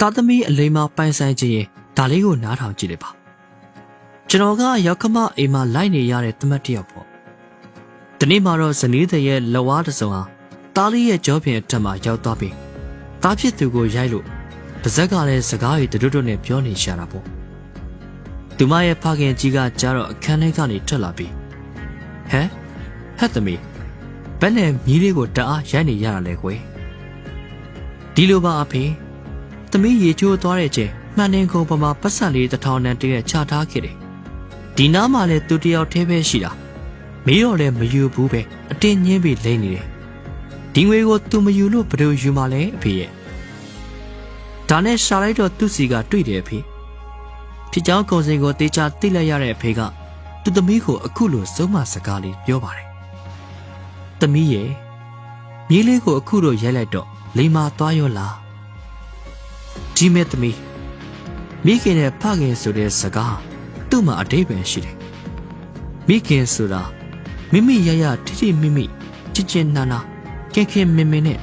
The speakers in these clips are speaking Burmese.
တာသမီအလိမ္မာပိုင်ဆိုင်ခြင်းရင်ဒါလေးကိုနားထောင်ကြည့်လိုက်ပါကျွန်တော်ကရောက်ခမအိမ်မှာလိုက်နေရတဲ့တမတ်တယောက်ပေါ့ဒီနေ့မှတော့ဇနီးတဲ့ရဲ့လဝါတစ်စုံဟာတားလေးရဲ့ကြောပြင်အထက်မှာရောက်သွားပြီးတားဖြစ်သူကိုရိုက်လို့ပါဇက်ကလည်းစကားတွေတွတ်တွတ်နဲ့ပြောနေရှာတာပေါ့သူမရဲ့ဖခင်ကြီးကကြားတော့အခန်းထဲကနေထွက်လာပြီးဟဲဟဲ့သမီးဘယ်နဲ့မြီးလေးကိုတအားရိုက်နေရတာလဲကွယ်ဒီလိုပါအဖေ သမီးရေချိုးသွားတဲ့ချိန်မှန်တင်ကုန်ပမာပတ်စံလေးတစ်ထောင်တန်တည်းချထားခဲ့တယ်ဒီနားမှာလည်းသူတယောက်တည်းပဲရှိတာမီးတော့လည်းမယူဘူးပဲအတင်းညင်းပြီးလိမ့်နေတယ်ဒီငွေကိုသူမယူလို့ဘယ်လိုယူမှာလဲအဖေရဲ့ဒါနဲ့ရှာလိုက်တော့သူ့စီကတွေ့တယ်အဖေဖြစ်ကြောင်းကုံစင်ကိုတေချာသိလိုက်ရတဲ့အဖေကသူသမီးကိုအခုလိုစုံမစကားလေးပြောပါတယ်သမီးရဲ့မြေးလေးကိုအခုလိုရိုက်လိုက်တော့လိမ္မာသွားရောလား ဒီမဲ့သမီးမိခင်နဲ့ဖခင်ဆိုတဲ့စကားသူ့မှာအတိတ်ပဲရှိတယ်မိခင်ဆိုတာမိမိရရထိထိမိမိချစ်ချင်းနာနာခင်ခင်မင်မင်နဲ့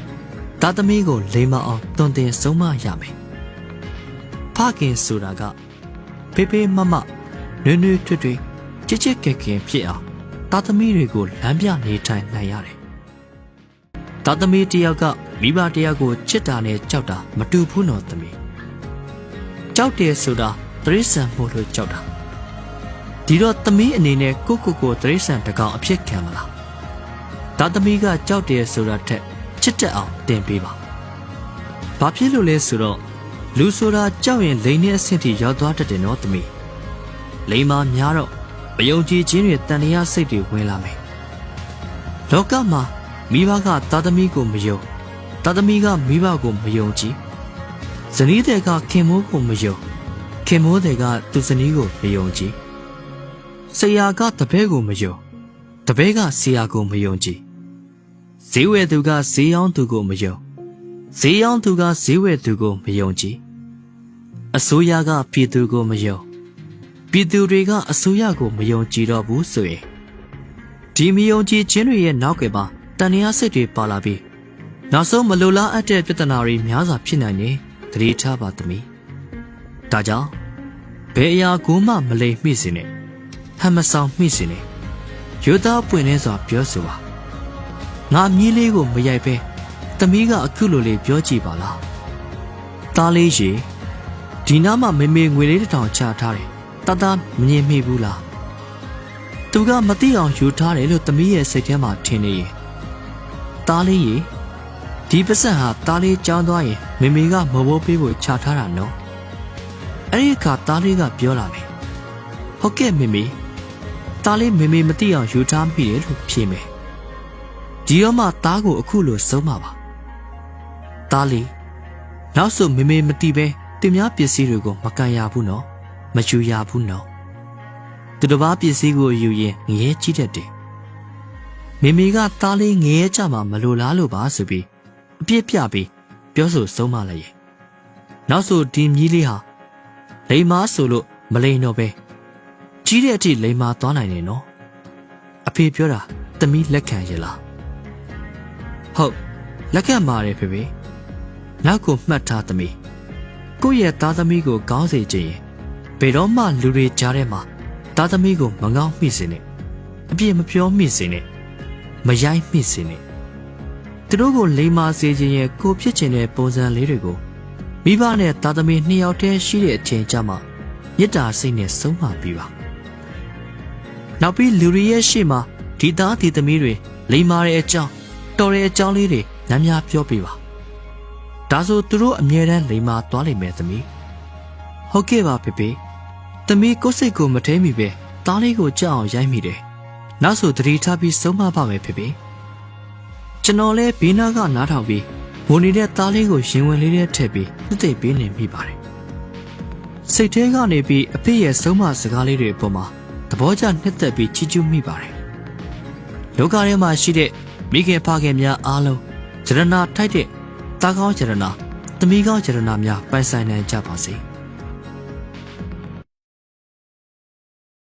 ဒါသမီးကိုလိမ္မာအောင်တွင်တင်ဆုံးမရမယ်ဖခင်ဆိုတာကဖေဖေမမနွေ့နွေ့ထွတ်ထွတ်ချစ်ချစ်ခင်ခင်ဖြစ်အောင်ဒါသမီးတွေကိုလမ်းပြနေထိုင်နိုင်ရတယ်ဒါသမီးတယောက်ကမိဘတယောက်ကိုချစ်တာနဲ့ကြောက်တာမတူဘူးနော်သမီး ကြောက်တယ်ဆိုတာတရိษံမို့လို့ကြောက်တာဒီတော့သမီးအနေနဲ့ကိုကိုကိုတရိษံတကောင်အဖြစ်ခံမလားဒါသမီးကကြောက်တယ်ဆိုတာထက်ချစ်တက်အောင်တင်ပေးပါဘာဖြစ်လို့လဲဆိုတော့လူဆိုတာကြောက်ရင်လိန်နဲ့အဆင့်ထိရောက်သွားတတ်တယ်နော်သမီးလိန်မာများတော့မယုံကြည်ခြင်းတွေတန်တရားစိတ်တွေဝင်လာမယ်လောကမှာမိဘကသားသမီးကိုမယုံသားသမီးကမိဘကိုမယုံကြည် ဇနီးတဲ့ကခင်မိုးကိုမယုံခင်မိုးတဲ့ကသူဇနီးကိုမယုံကြည်ဆရာကတပည့်ကိုမယုံတပည့်ကဆရာကိုမယုံကြည်ဈေးဝယ်သူကဈေးရောင်းသူကိုမယုံဈေးရောင်းသူကဈေးဝယ်သူကိုမယုံကြည်အစိုးရကပြည်သူကိုမယုံပြည်သူတွေကအစိုးရကိုမယုံကြည်တော့ဘူးဆိုရင်ဒီမယုံကြည်ခြင်းတွေရဲ့နောက်ကပါတန်တရားစိတ်တွေပါလာပြီးနောက်ဆုံးမလိုလားအပ်တဲ့ပြဿနာတွေများစွာဖြစ်နိုင်တယ် သတိထားပါသမီးဒါကြောင့်ဘယ်အရာကိုမှမလိမ်မိစေနဲ့ဟမ်မဆောင်မိစေနဲ့ရိုးသားပွင့်လင်းစွာပြောဆိုပါငါမြင်းလေးကိုမရိုက်ပဲသမီးကအခုလိုလေးပြောကြည့်ပါလားတားလေးရေဒီနားမှာမေမေငွေလေးတစ်ထောင်ချထားတယ်တသားမငြင်းမိဘူးလားသူကမသိအောင်ယူထားတယ်လို့သမီးရဲ့စိတ်ထဲမှာထင်နေရင်တားလေးရေဒီပစံဟာတားလေးကြောင်းသွားရင် မေမေကမဘိုးပေးဖို့ချထားတာနော်အဲ့ဒီအခါတားလေးကပြောလာမယ်ဟုတ်ကဲ့မေမေတားလေးမေမေမသိအောင်ယူထားမိတယ်လို့ဖြေမယ်ဒီတော့မှတားကိုအခုလိုစုံးပါပါတားလေးနောက်ဆိုမေမေမသိပဲတင်များပစ္စည်းတွေကိုမကန်ရဘူးနော်မယူရဘူးနော်သူတစ်ပါးပစ္စည်းကိုယူရင်ငရဲကြီးတတ်တယ်မေမေကတားလေးငရဲကြမှာမလိုလားလို့ပါဆိုပြီးအပြစ်ပြပြီး ပြောဆိုဆုံးမလိုက်ရဲ့နောက်ဆိုဒီမြီးလေးဟာလိန်မားဆိုလို့မလိန်တော့ပဲကြီးတဲ့အထိလိန်မာသွားနိုင်တယ်နော်အဖေပြောတာသမီးလက်ခံရလားဟုတ်လက်ခံပါတယ်ဖေဖေနောက်ကိုမှတ်ထားသမီးကိုယ့်ရဲ့သားသမီးကိုကောင်းစေခြင်းရင်ဘယ်တော့မှလူတွေကြားထဲမှာသားသမီးကိုမငေါ့မိစေနဲ့အပြစ်မပြောမိစေနဲ့မရိုက်မိစေနဲ့ သူတို့ကိုလိမ္မာစေခြင်းရဲ့ကိုဖြစ်ခြင်းတဲ့ပုံစံလေးတွေကိုမိဘနဲ့သားသမီးနှစ်ယောက်တည်းရှိတဲ့အချိန်ကြမှာမေတ္တာစိတ်နဲ့ဆုံးမပြီးပါနောက်ပြီးလူတွေရဲ့ရှေ့မှာဒီသားဒီသမီးတွေလိမ္မာတဲ့အကြောင်းတော်တဲ့အကြောင်းလေးတွေညံ့ညပြောပြပါဒါဆိုသူတို့အမြဲတမ်းလိမ္မာသွားလိမ့်မယ်သမီးဟုတ်ကဲ့ပါဖေဖေသမီးကိုယ်စိတ်ကိုမထိန်မိပဲသားလေးကိုကြောက်အောင်ရိုက်မိတယ်နောက်ဆိုတတိထားပြီးဆုံးမပါမယ်ဖေဖေ ကျွန်တော်လဲဘေးနားကနားထောင်ပြီးမိုးနေတဲ့သားလေးကိုရင်ဝင်လေးနဲ့ထည့်ပြီးနှစ်သိမ့်ပေးနေမိပါတယ်စိတ်ထဲကနေပြီးအဖေရဲ့ဆုံးမစကားလေးတွေအပေါ်မှာသဘောကျနှစ်သက်ပြီးချီးကျူးမိပါတယ်လောကထဲမှာရှိတဲ့မိခင်ဖခင်များအားလုံးဂျရနာထိုက်တဲ့တာကောင်းဂျရနာသမီးကောင်းဂျရနာများပိုင်ဆိုင်နိုင်ကြပါစေ။